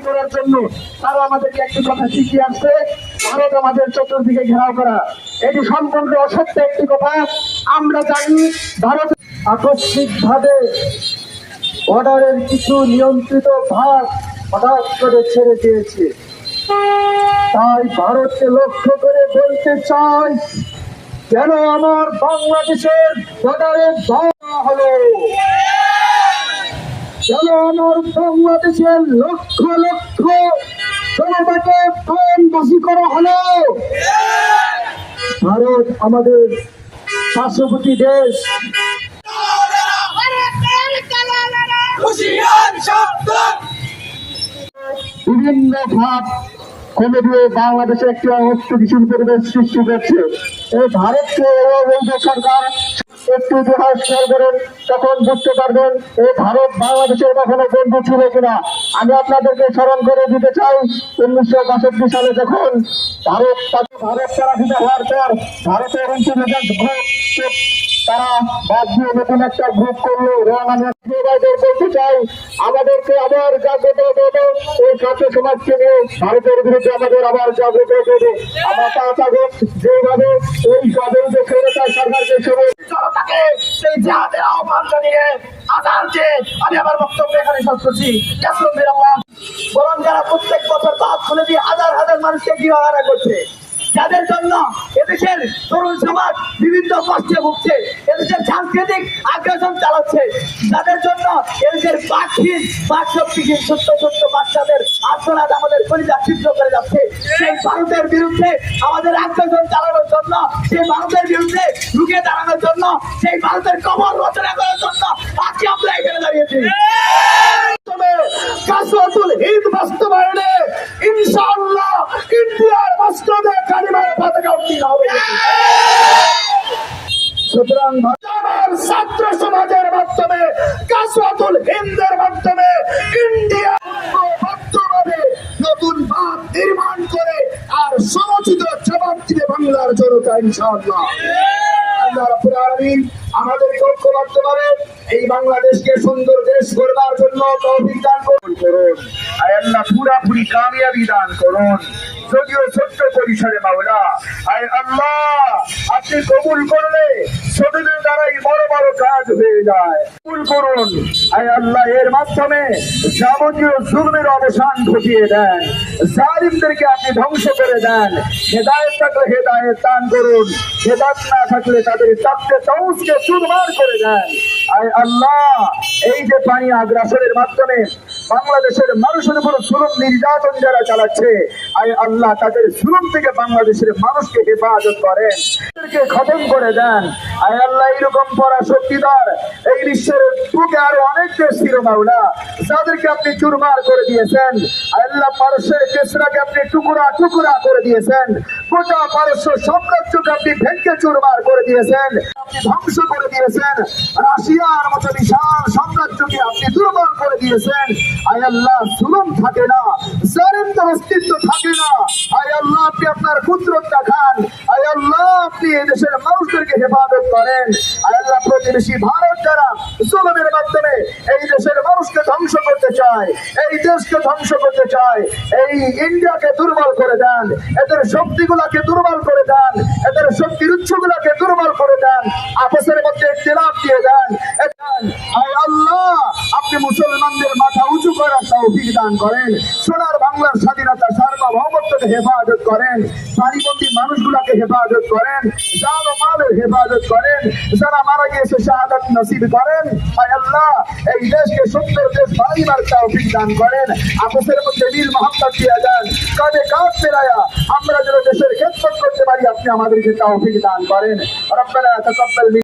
তৈরি করার জন্য তারা আমাদেরকে একটি কথা শিখিয়ে আসছে। ভারত আমাদের চতুর্দিকে ঘেরাও করা। এটি সম্পূর্ণ অসত্য একটি কথা আমরা জানি ভারত আকস্মিক ভাবে অর্ডারের কিছু নিয়ন্ত্রিত ভাগ হঠাৎ করে ছেড়ে দিয়েছে। তাই ভারতকে লক্ষ্য করে বলতে চাই, যেন আমার বাংলাদেশের বর্ডারের ধারণা হলো। যেন আমার লক্ষ লক্ষ জনতাকে করা হলো। ভারত আমাদের পার্শ্ববর্তী দেশ। বিভিন্ন ভাব কমে দিয়ে বাংলাদেশে একটি অস্থিতিশীল পরিবেশ সৃষ্টি করছে। এই ভারতকে সরকার। একটু ইতিহাস খেয়াল করেন, তখন বুঝতে পারবেন এই ভারত বাংলাদেশের কখনো বন্ধু ছিল কিনা। আমি আপনাদেরকে স্মরণ করে দিতে চাই, উনিশশো বাষট্টি সালে যখন ভারত তাকে ভারত পরাজিত হওয়ার পর ভারতের ইন্টেলিজেন্স গ্রুপ তারা বাদ দিয়ে নতুন একটা গ্রুপ করল। ভাইদের বলতে চাই। আমাদেরকে আবার জাগ্রত দেবে ওই ছাত্র সমাজকে নিয়ে ভারতের বিরুদ্ধে আমাদের আবার জাগ্রত দেবে আমরা চাবো। যেভাবে ওই যাদের যে ক্ষমতা সরকারকে জনতাকে সেই জিহাদের আহ্বান জানিয়ে আজানকে আমি আমার বক্তব্য এখানে শেষ করছি। বরং যারা প্রত্যেক বছর বাদ খুলে দিয়ে হাজার হাজার মানুষকে গৃহহারা করছে। যাদের জন্য এদেশের তরুণ সমাজ বিভিন্ন কষ্টে ভুগছে, এদেশের সাংস্কৃতিক আগ্রাসন চালাচ্ছে, যাদের জন্য এদেশের বাকহীন বাক শক্তিহীন ছোট্ট ছোট্ট বাচ্চাদের আত্মনাদ আমাদের পরিবার ছিদ্র করে যাচ্ছে। সেই ভারতের বিরুদ্ধে আমাদের আগ্রাসন চালানোর জন্য, সেই ভারতের বিরুদ্ধে রুখে দাঁড়ানোর জন্য, সেই ভারতের কবর রচনা করার জন্য আজকে আমরা এখানে দাঁড়িয়েছি। কালিমার পতাকা উত্তীর্ণ হবে। সুতরাং ছাত্র সমাজের মাধ্যমে, কাসওয়াতুল হিন্দের মাধ্যমে, ইন্ডিয়া নতুন ভাব নির্মাণ করে আর সমচিত জবাব দিবে বাংলার জনতা, ইনশাআল্লাহ। আল্লাহ রাব্বুল আমাদেরকে ঐক্যবদ্ধভাবে এই বাংলাদেশকে সুন্দর দেশ করবার জন্য তৌফিক দান করুন। আয় আল্লাহ পুরাপুরি কামিয়াবি দান করুন। যদিও ছোট্ট পরিসরে মাওলা, আয় আল্লাহ, আপনি কবুল করলে ছোটদের দ্বারাই বড় বড় কাজ হয়ে যায়। কবুল করুন। আয় আল্লাহ, এর মাধ্যমে যাবতীয় জুলমের অবসান ঘটিয়ে দেন। জালিমদেরকে আপনি ধ্বংস করে দেন। হেদায়েত থাকলে হেদায়েত দান করুন। হেদাত না থাকলে তাদের চাপতে তৌসকে চুরমার করে দেন। আয় আল্লাহ, এই যে পানি আগ্রাসনের মাধ্যমে বাংলাদেশের মানুষের উপর জুলুম নির্যাতন যারা চালাচ্ছে আয় আল্লাহ তাদের জুলুম থেকে বাংলাদেশের মানুষকে হেফাজত করেন। তাদেরকে খতম করে দেন। আয় আল্লাহ, এইরকম পরা শক্তিধর এই বিশ্বের বুকে আরও অনেক দেশ ছিল যাদেরকে আপনি চুরমার করে দিয়েছেন। আল্লাহ, পারস্যের কেসরাকে আপনি টুকরা টুকরা করে দিয়েছেন। গোটা পারস্য সাম্রাজ্যকে আপনি ভেঙ্গে চুরমার করে দিয়েছেন। আপনি ধ্বংস করে দিয়েছেন। রাশিয়ার মতো বিশাল সাম্রাজ্যকে আপনি দুর্বল দিয়েছেন। আয় আল্লাহ জুলুম থাকে না জালিমদের অস্তিত্ব থাকে না। আয় আল্লাহ, আপনি আপনার আয় আল্লাহ, আপনি এই দেশের মানুষদেরকে হেফাজত করেন। আয় আল্লাহ, প্রতিবেশী ভারত যারা জুলুমের মাধ্যমে এই দেশের মানুষকে ধ্বংস করতে চায়, এই দেশকে ধ্বংস করতে চায়, এই ইন্ডিয়াকে দুর্বল করে দেন, এদের শক্তিগুলাকে দুর্বল করে দেন, এদের শক্তির উৎসগুলাকে দুর্বল করে দেন, আপসের করার তৌফিক দান করেন, সোনার বাংলার স্বাধীনতা সার্বভৌমত্বকে হেফাজত করেন পানিবন্দী মানুষগুলাকে হেফাজত করেন, জান ও মালের হেফাজত করেন, যারা মারা গিয়েছে শাহাদাত নসিব করেন আয় আল্লাহ, এই দেশকে সুন্দর দেশ বানাইবার তৌফিক দান করেন। আপসের মধ্যে মিল মহাব্বত দিয়ে দেন কাঁধে কাঁধ মেলায়া আমরা যেন দেশের খেদমত করতে পারি, আপনি আমাদেরকে তৌফিক দান করেন। রব্বানা তাকাব্বাল